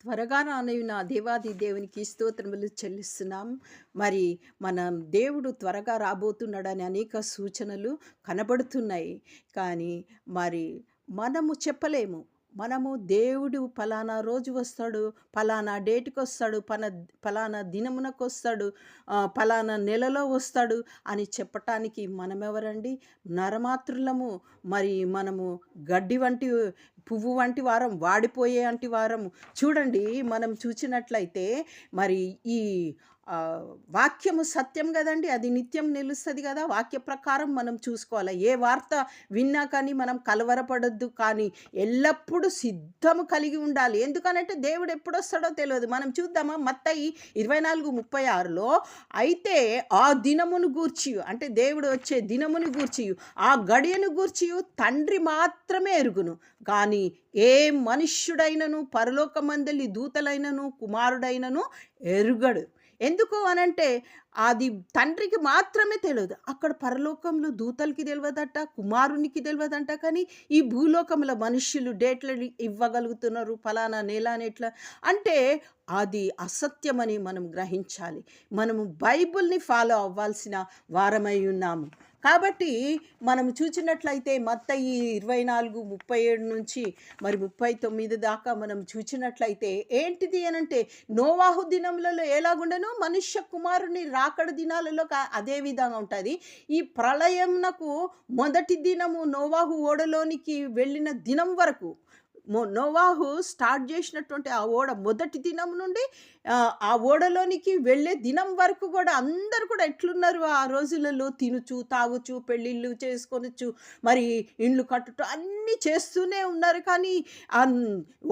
త్వరగా రానైన దేవాది దేవునికి స్తోత్రములు చెల్లిస్తున్నాం. మరి మన దేవుడు త్వరగా రాబోతున్నాడని అనేక సూచనలు కనబడుతున్నాయి. కానీ మరి మనము చెప్పలేము. మనము దేవుడు ఫలానా రోజు వస్తాడు ఫలానా డేట్కి వస్తాడు పన ఫలానా దినమునకు వస్తాడు ఫలానా నెలలో వస్తాడు అని చెప్పటానికి మనమెవరండి? నరమాతృలము మరి మనము గడ్డి వంటి పువ్వు వంటి వారం వాడిపోయే వంటి వారం చూడండి మనం చూసినట్లయితే మరి ఈ వాక్యము సత్యం కదండి అది నిత్యం నిలుస్తుంది కదా వాక్య ప్రకారం మనం చూసుకోవాలి. ఏ వార్త విన్నా కానీ మనం కలవరపడొద్దు కానీ ఎల్లప్పుడూ సిద్ధము కలిగి ఉండాలి. ఎందుకనంటే దేవుడు ఎప్పుడు వస్తాడో తెలియదు. మనం చూద్దామా? మత్తయి ఇరవై నాలుగు ముప్పై ఆరులో అయితే ఆ దినమును గూర్చి అంటే దేవుడు వచ్చే దినమును గూర్చి ఆ గడియను గూర్చి తండ్రి మాత్రమే ఎరుగును. కానీ కానీ ఏ మనుష్యుడైనను పరలోకమందలి దూతలైనను కుమారుడైనను ఎరుగడు. ఎందుకు అనంటే అది తండ్రికి మాత్రమే తెలియదు. అక్కడ పరలోకంలో దూతలకి తెలియదట కుమారునికి తెలియదంట కానీ ఈ భూలోకంలో మనుష్యులు డేట్లు ఇవ్వగలుగుతున్నారు ఫలానా నెల ఎట్లా? అంటే అది అసత్యమని మనం గ్రహించాలి. మనము బైబిల్ని ఫాలో అవ్వాల్సిన వారమై ఉన్నాము. కాబట్టి మనం చూసినట్లయితే మత్త ఈ ఇరవై నాలుగు ముప్పై ఏడు నుంచి మరి ముప్పై తొమ్మిది దాకా మనం చూసినట్లయితే ఏంటిది అనంటే నోవాహు దినములలో ఎలాగుండనో మనుష్య కుమారుని రాకడ దినాలలో కా- అదే విధంగా ఉంటుంది. ఈ ప్రళయంనకు మొదటి దినము నోవాహు ఓడలోనికి వెళ్ళిన దినం వరకు నోవాహు స్టార్ట్ చేసినటువంటి ఆ ఓడ మొదటి దినం నుండి ఆ, ఓడలోనికి వెళ్ళే దినం వరకు కూడా అందరు కూడా ఎట్లున్నారు ఆ రోజులలో? తినుచు తాగుచు పెళ్ళిళ్ళు చేసుకొనొచ్చు మరి ఇండ్లు కట్టుట అన్నీ చేస్తూనే ఉన్నారు. కానీ ఆ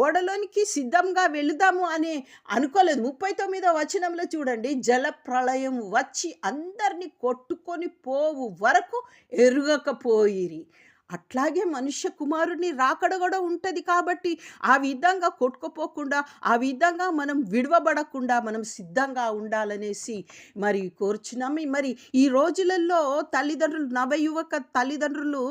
ఓడలోనికి సిద్ధంగా వెళుదాము అని అనుకోలేదు. ముప్పై తొమ్మిదో వచనంలో చూడండి జల ప్రళయం వచ్చి అందరినీ కొట్టుకొని పోవు వరకు ఎరుగకపోయిరి. అట్లాగే మనుష్య కుమారుని రాకడ కూడా ఉంటుంది కాబట్టి ఆ విధంగా కొట్టుకుపోకుండా ఆ విధంగా మనం విడవబడకుండా మనం సిద్ధంగా ఉండాలనేసి మరి కోరుచున్నాము మరి ఈ రోజులలో తల్లిదండ్రులు నవయువక తల్లిదండ్రులు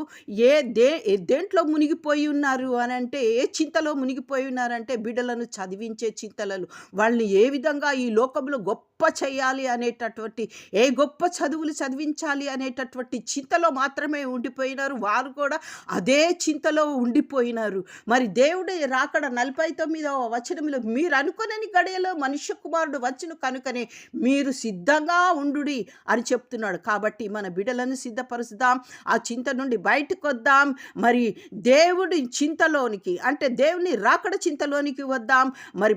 ఏ దే ఏ దేంట్లో మునిగిపోయి ఉన్నారు అని అంటే ఏ చింతలో మునిగిపోయి ఉన్నారంటే బిడ్డలను చదివించే చింతలలో. వాళ్ళని ఏ విధంగా ఈ లోకంలో గొప్ప గొప్ప చేయాలి అనేటటువంటి ఏ గొప్ప చదువులు చదివించాలి అనేటటువంటి చింతలో మాత్రమే ఉండిపోయినారు. వారు కూడా అదే చింతలో ఉండిపోయినారు. మరి దేవుడు రాకడ నలభై తొమ్మిదవ వచనంలో మీరు అనుకునని గడియలో మనుష్య కుమారుడు వచ్చును కనుకనే మీరు సిద్ధంగా ఉండుడి అని చెప్తున్నాడు. కాబట్టి మన బిడ్డలను సిద్ధపరుస్తాం ఆ చింత నుండి బయటకు వద్దాం. మరి దేవుడి చింతలోనికి అంటే దేవుని రాకడ చింతలోనికి వద్దాం. మరి